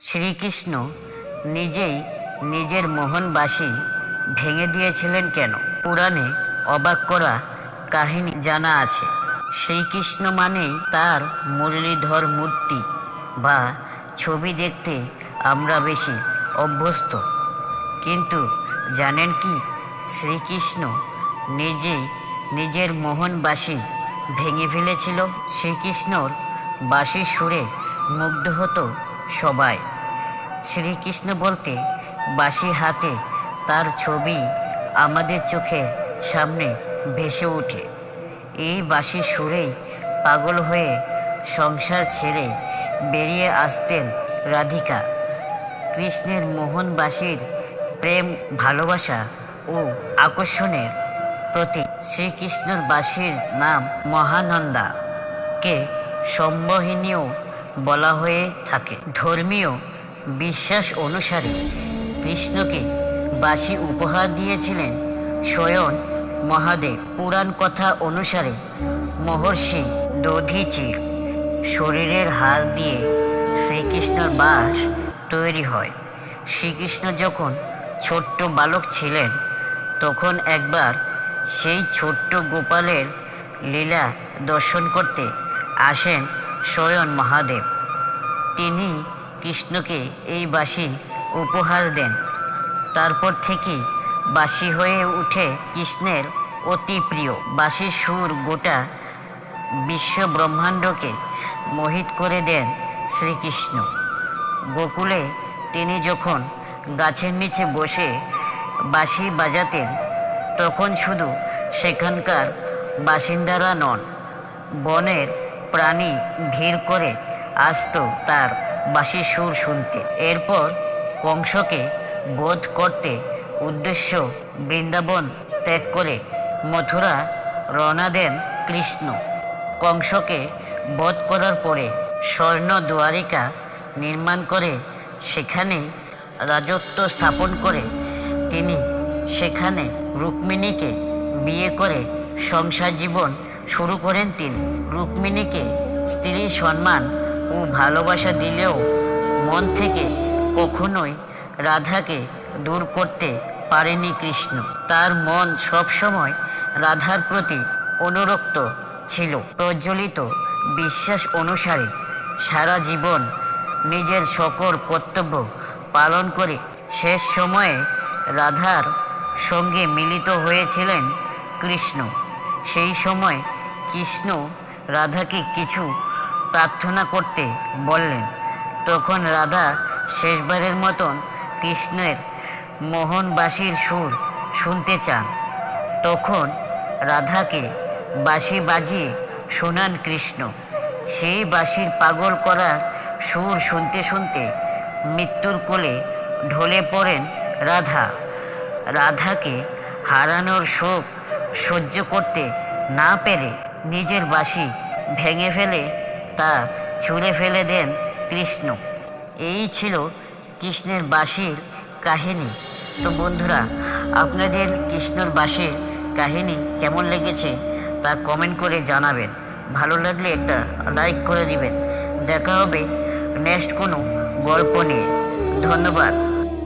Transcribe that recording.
শ্রীকৃষ্ণ নিজেই নিজের মোহনবাসী ভেঙে দিয়েছিলেন কেন? পুরাণে অবাক করা কাহিনী জানা আছে। শ্রীকৃষ্ণ মানেই তার মুরলীধর মূর্তি বা ছবি দেখতে আমরা বেশি অভ্যস্ত। কিন্তু জানেন কি? শ্রীকৃষ্ণ নিজেই নিজের মোহনবাসী ভেঙে ফেলেছিল। শ্রীকৃষ্ণর বাঁশির সুরে মুগ্ধ হতো সবাই। শ্রীকৃষ্ণ বলতে, বাঁশি হাতে তার ছবি আমাদের চোখের সামনে ভেসে ওঠে। এই বাঁশির সুরেই পাগল হয়ে সংসার ছেড়ে বেরিয়ে আসতেন রাধিকা। কৃষ্ণের মোহনবাসীর প্রেম, ভালোবাসা ও আকর্ষণের প্রতীক শ্রীকৃষ্ণর বাসীর নাম মহানন্দা। কে সম্মোহিনীও বলা হয়ে থাকে। ধর্মীয় বিশ্বাস অনুসারে কৃষ্ণকে বাসী উপহার দিয়েছিলেন স্বয়ং মহাদেব। পুরাণ কথা অনুসারে মহর্ষি দধিচির শরীরের হাড় দিয়ে শ্রীকৃষ্ণর বাস তৈরি হয়। শ্রীকৃষ্ণ যখন ছোট্ট বালক ছিলেন, তখন একবার সেই ছোট্ট গোপালের লীলা দর্শন করতে আসেন স্বয়ং মহাদেব। তিনি কৃষ্ণকে এই বাঁশি উপহার দেন। তারপর থেকে বাঁশি হয়ে উঠে কৃষ্ণের অতি প্রিয় বাঁশির সুর গোটা বিশ্ব ব্রহ্মাণ্ডকে মোহিত করে দেন শ্রীকৃষ্ণ। গোকুলে তিনি যখন গাছের নিচে বসে বাঁশি বাজাতেন, তখন শুধু সেখানকার বাসিন্দারা নন, বনের প্রাণী ভিড় করে আসতো তার বাঁশির সুর শুনতে। এরপর কংসকে বোধ করতে উদ্দেশ্য বৃন্দাবন ত্যাগ করে মথুরা রওনা দেন কৃষ্ণ। কংসকে বধ করার পরে স্বর্ণ দুয়ারিকা নির্মাণ করে সেখানে রাজত্ব স্থাপন করে তিনি সেখানে রুক্মিণীকে বিয়ে করে সংসার জীবন শুরু করেন তিনি। রুক্মিণীকে স্ত্রীর সম্মান ও ভালোবাসা দিলেও মন থেকে কখনোই রাধাকে দূর করতে পারেনি কৃষ্ণ। তার মন সবসময় রাধার প্রতি অনুরক্ত ছিল। প্রজ্বলিত বিশ্বাস অনুসারে সারা জীবন নিজের সকল কর্তব্য পালন করে শেষ সময়ে রাধার সঙ্গে মিলিত হয়েছিলেন কৃষ্ণ। সেই সময় কৃষ্ণ রাধাকে কিছু প্রার্থনা করতে বললেন। তখন রাধা শেষবারের মতন কৃষ্ণের মোহনবাসীর সুর শুনতে চান। তখন রাধাকে বাঁশি বাজিয়ে শোনান কৃষ্ণ। সেই বাঁশির পাগল করার সুর শুনতে শুনতে মৃত্যুর কোলে ঢলে পড়েন রাধা। রাধাকে হারানোর শোক সহ্য করতে না পেরে নিজের বাঁশি ভেঙে ফেলে তা ছুঁড়ে ফেলে দেন কৃষ্ণ। এই ছিল কৃষ্ণের বাঁশির কাহিনী। তো বন্ধুরা, আপনাদের কৃষ্ণর বাঁশির কাহিনী কেমন লেগেছে তা কমেন্ট করে জানাবেন। ভালো লাগলে একটা লাইক করে দিবেন। দেখা হবে নেক্সট কোনো গল্প নিয়ে। ধন্যবাদ।